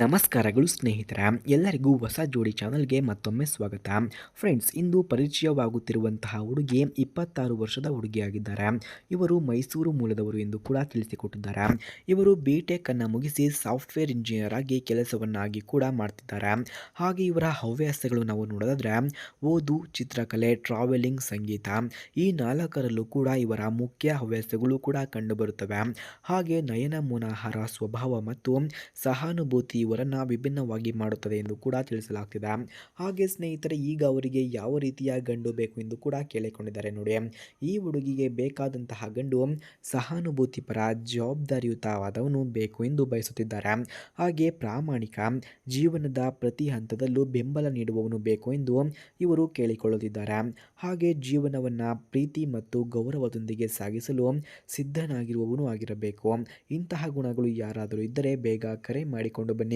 ನಮಸ್ಕಾರಗಳು ಸ್ನೇಹಿತರ, ಎಲ್ಲರಿಗೂ ಹೊಸ ಜೋಡಿ ಚಾನಲ್ಗೆ ಮತ್ತೊಮ್ಮೆ ಸ್ವಾಗತ. ಫ್ರೆಂಡ್ಸ್, ಇಂದು ಪರಿಚಯವಾಗುತ್ತಿರುವಂತಹ ಹುಡುಗಿ ಇಪ್ಪತ್ತಾರು ವರ್ಷದ ಹುಡುಗಿಯಾಗಿದ್ದಾರೆ. ಇವರು ಮೈಸೂರು ಮೂಲದವರು ಎಂದು ಕೂಡ ತಿಳಿಸಿಕೊಟ್ಟಿದ್ದಾರೆ. ಇವರು ಬಿ ಅನ್ನು ಮುಗಿಸಿ ಸಾಫ್ಟ್ವೇರ್ ಇಂಜಿನಿಯರ್ ಆಗಿ ಕೆಲಸವನ್ನಾಗಿ ಕೂಡ ಮಾಡ್ತಿದ್ದಾರೆ. ಹಾಗೆ ಇವರ ಹವ್ಯಾಸಗಳು ನಾವು ನೋಡೋದಾದ್ರೆ, ಓದು, ಚಿತ್ರಕಲೆ ಟ್ರಾವೆಲಿಂಗ್ ಸಂಗೀತ ಈ ನಾಲ್ಕರಲ್ಲೂ ಕೂಡ ಇವರ ಮುಖ್ಯ ಹವ್ಯಾಸಗಳು ಕೂಡ ಕಂಡುಬರುತ್ತವೆ. ಹಾಗೆ ನಯನ ಹರ ಸ್ವಭಾವ ಮತ್ತು ಸಹಾನುಭೂತಿ ಇವರನ್ನು ವಿಭಿನ್ನವಾಗಿ ಮಾಡುತ್ತದೆ ಎಂದು ಕೂಡ ತಿಳಿಸಲಾಗ್ತಿದೆ. ಹಾಗೆ ಸ್ನೇಹಿತರೆ, ಈಗ ಅವರಿಗೆ ಯಾವ ರೀತಿಯ ಗಂಡು ಬೇಕು ಎಂದು ಕೂಡ ಕೇಳಿಕೊಂಡಿದ್ದಾರೆ ನೋಡಿ. ಈ ಹುಡುಗಿಗೆ ಬೇಕಾದಂತಹ ಗಂಡು ಸಹಾನುಭೂತಿ ಪರ ಜವಾಬ್ದಾರಿಯುತವಾದವನು ಬೇಕು ಎಂದು ಬಯಸುತ್ತಿದ್ದಾರೆ. ಹಾಗೆ ಪ್ರಾಮಾಣಿಕ ಜೀವನದ ಪ್ರತಿ ಹಂತದಲ್ಲೂ ಬೆಂಬಲ ನೀಡುವವನು ಬೇಕು ಎಂದು ಇವರು ಕೇಳಿಕೊಳ್ಳುತ್ತಿದ್ದಾರೆ. ಹಾಗೆ ಜೀವನವನ್ನು ಪ್ರೀತಿ ಮತ್ತು ಗೌರವದೊಂದಿಗೆ ಸಾಗಿಸಲು ಸಿದ್ಧನಾಗಿರುವವನು ಆಗಿರಬೇಕು. ಇಂತಹ ಗುಣಗಳು ಯಾರಾದರೂ ಇದ್ದರೆ ಬೇಗ ಕರೆ ಮಾಡಿಕೊಂಡು ಬನ್ನಿ.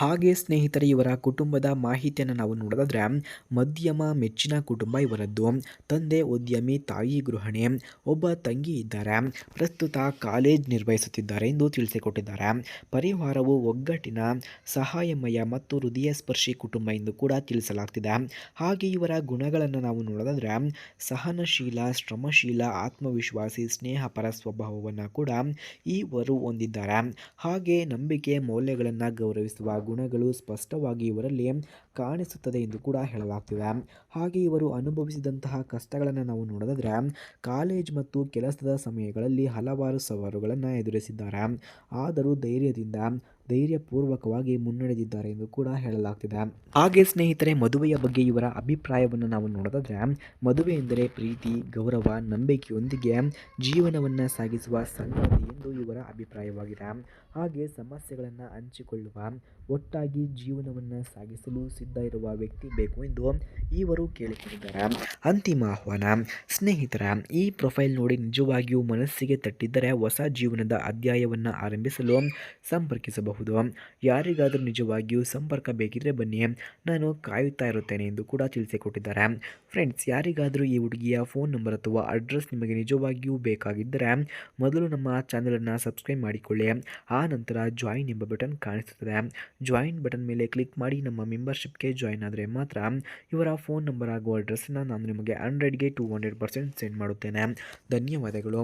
ಹಾಗೆ ಸ್ನೇಹಿತರೆ, ಇವರ ಕುಟುಂಬದ ಮಾಹಿತಿಯನ್ನು ನಾವು ನೋಡೋದಾದ್ರೆ, ಮಧ್ಯಮ, ಮೆಚ್ಚಿನ ಕುಟುಂಬ ಇವರದ್ದು. ತಂದೆ, ಉದ್ಯಮಿ, ತಾಯಿ, ಗೃಹಿಣಿ, ಒಬ್ಬ ತಂಗಿ ಇದ್ದಾರೆ. ಪ್ರಸ್ತುತ ಕಾಲೇಜ್ ನಿರ್ವಹಿಸುತ್ತಿದ್ದಾರೆ ಎಂದು ತಿಳಿಸಿಕೊಟ್ಟಿದ್ದಾರೆ. ಪರಿವಾರವು ಒಗ್ಗಟ್ಟಿನ, ಸಹಾಯಮಯ ಮತ್ತು ಹೃದಯ ಸ್ಪರ್ಶಿ ಕುಟುಂಬ ಎಂದು ಕೂಡ ತಿಳಿಸಲಾಗ್ತಿದೆ. ಹಾಗೆ ಇವರ ಗುಣಗಳನ್ನು ನಾವು ನೋಡೋದಾದ್ರೆ, ಸಹನಶೀಲ, ಶ್ರಮಶೀಲ, ಆತ್ಮವಿಶ್ವಾಸಿ, ಸ್ನೇಹಪರ ಸ್ವಭಾವವನ್ನು ಕೂಡ ಇವರು ಹೊಂದಿದ್ದಾರೆ. ಹಾಗೆ ನಂಬಿಕೆ, ಮೌಲ್ಯಗಳನ್ನು ಗೌರವಿಸುವ ಗುಣಗಳು ಸ್ಪಷ್ಟವಾಗಿ ಇವರಲ್ಲಿ ಕಾಣಿಸುತ್ತದೆ ಎಂದು ಕೂಡ ಹೇಳಲಾಗ್ತಿದೆ. ಹಾಗೆ ಇವರು ಅನುಭವಿಸಿದಂತಹ ಕಷ್ಟಗಳನ್ನು ನಾವು ನೋಡೋದಾದರೆ, ಕಾಲೇಜ್ ಮತ್ತು ಕೆಲಸದ ಸಮಯಗಳಲ್ಲಿ ಹಲವಾರು ಸವಾಲುಗಳನ್ನು ಎದುರಿಸಿದ್ದಾರೆ. ಆದರೂ ಧೈರ್ಯದಿಂದ, ಧೈರ್ಯಪೂರ್ವಕವಾಗಿ ಮುನ್ನಡೆದಿದ್ದಾರೆ ಎಂದು ಕೂಡ ಹೇಳಲಾಗ್ತಿದೆ. ಹಾಗೆ ಸ್ನೇಹಿತರೆ, ಮದುವೆಯ ಬಗ್ಗೆ ಇವರ ಅಭಿಪ್ರಾಯವನ್ನು ನಾವು ನೋಡೋದಾದರೆ, ಮದುವೆ ಎಂದರೆ ಪ್ರೀತಿ, ಗೌರವ, ನಂಬಿಕೆಯೊಂದಿಗೆ ಜೀವನವನ್ನು ಸಾಗಿಸುವ ಸಂಗತಿ ಎಂದು ಇವರ ಅಭಿಪ್ರಾಯವಾಗಿದೆ. ಹಾಗೆ ಸಮಸ್ಯೆಗಳನ್ನು ಹಂಚಿಕೊಳ್ಳುವ, ಒಟ್ಟಾಗಿ ಜೀವನವನ್ನು ಸಾಗಿಸಲು ಸಿದ್ಧ ಇರುವ ವ್ಯಕ್ತಿ ಬೇಕು ಎಂದು ಇವರು ಕೇಳಿಕೊಂಡಿದ್ದಾರೆ ಅಂತಿಮ ಆಹ್ವಾನ, ಸ್ನೇಹಿತರ, ಈ ಪ್ರೊಫೈಲ್ ನೋಡಿ ನಿಜವಾಗಿಯೂ ಮನಸ್ಸಿಗೆ ತಟ್ಟಿದ್ದರೆ ಹೊಸ ಜೀವನದ ಅಧ್ಯಾಯವನ್ನು ಆರಂಭಿಸಲು ಸಂಪರ್ಕಿಸಬಹುದು. ಯಾರಿಗಾದರೂ ನಿಜವಾಗಿಯೂ ಸಂಪರ್ಕ ಬೇಕಿದ್ರೆ ಬನ್ನಿ. ನಾನು ಕಾಯುತ್ತಾ ಇರುತ್ತೇನೆ ಎಂದು ಕೂಡ ತಿಳಿಸಿಕೊಟ್ಟಿದ್ದಾರೆ. ಫ್ರೆಂಡ್ಸ್, ಯಾರಿಗಾದರೂ ಈ ಹುಡುಗಿಯ ಫೋನ್ ನಂಬರ್ ಅಥವಾ ಅಡ್ರೆಸ್ ನಿಮಗೆ ನಿಜವಾಗಿಯೂ ಬೇಕಾಗಿದ್ದರೆ ಮೊದಲು ನಮ್ಮ ಚಾನಲನ್ನು ಸಬ್ಸ್ಕ್ರೈಬ್ ಮಾಡಿಕೊಳ್ಳಿ. ಆ ನಂತರ ಜಾಯಿನ್ ಎಂಬ ಬಟನ್ ಕಾಣಿಸುತ್ತದೆ. ಜಾಯಿನ್ ಬಟನ್ ಮೇಲೆ ಕ್ಲಿಕ್ ಮಾಡಿ ನಮ್ಮ ಮೆಂಬರ್ಶಿಪ್ಗೆ ಜಾಯ್ನ್ ಆದರೆ ಮಾತ್ರ ಇವರ ಫೋನ್ ನಂಬರ್ ಹಾಗೂ ಅಡ್ರೆಸ್ಸನ್ನು ನಾನು ನಿಮಗೆ ಹಂಡ್ರೆಡ್ಗೆ ಟು ಹಂಡ್ರೆಡ್ ಪರ್ಸೆಂಟ್ ಸೆಂಡ್ ಮಾಡುತ್ತೇನೆ. ಧನ್ಯವಾದಗಳು.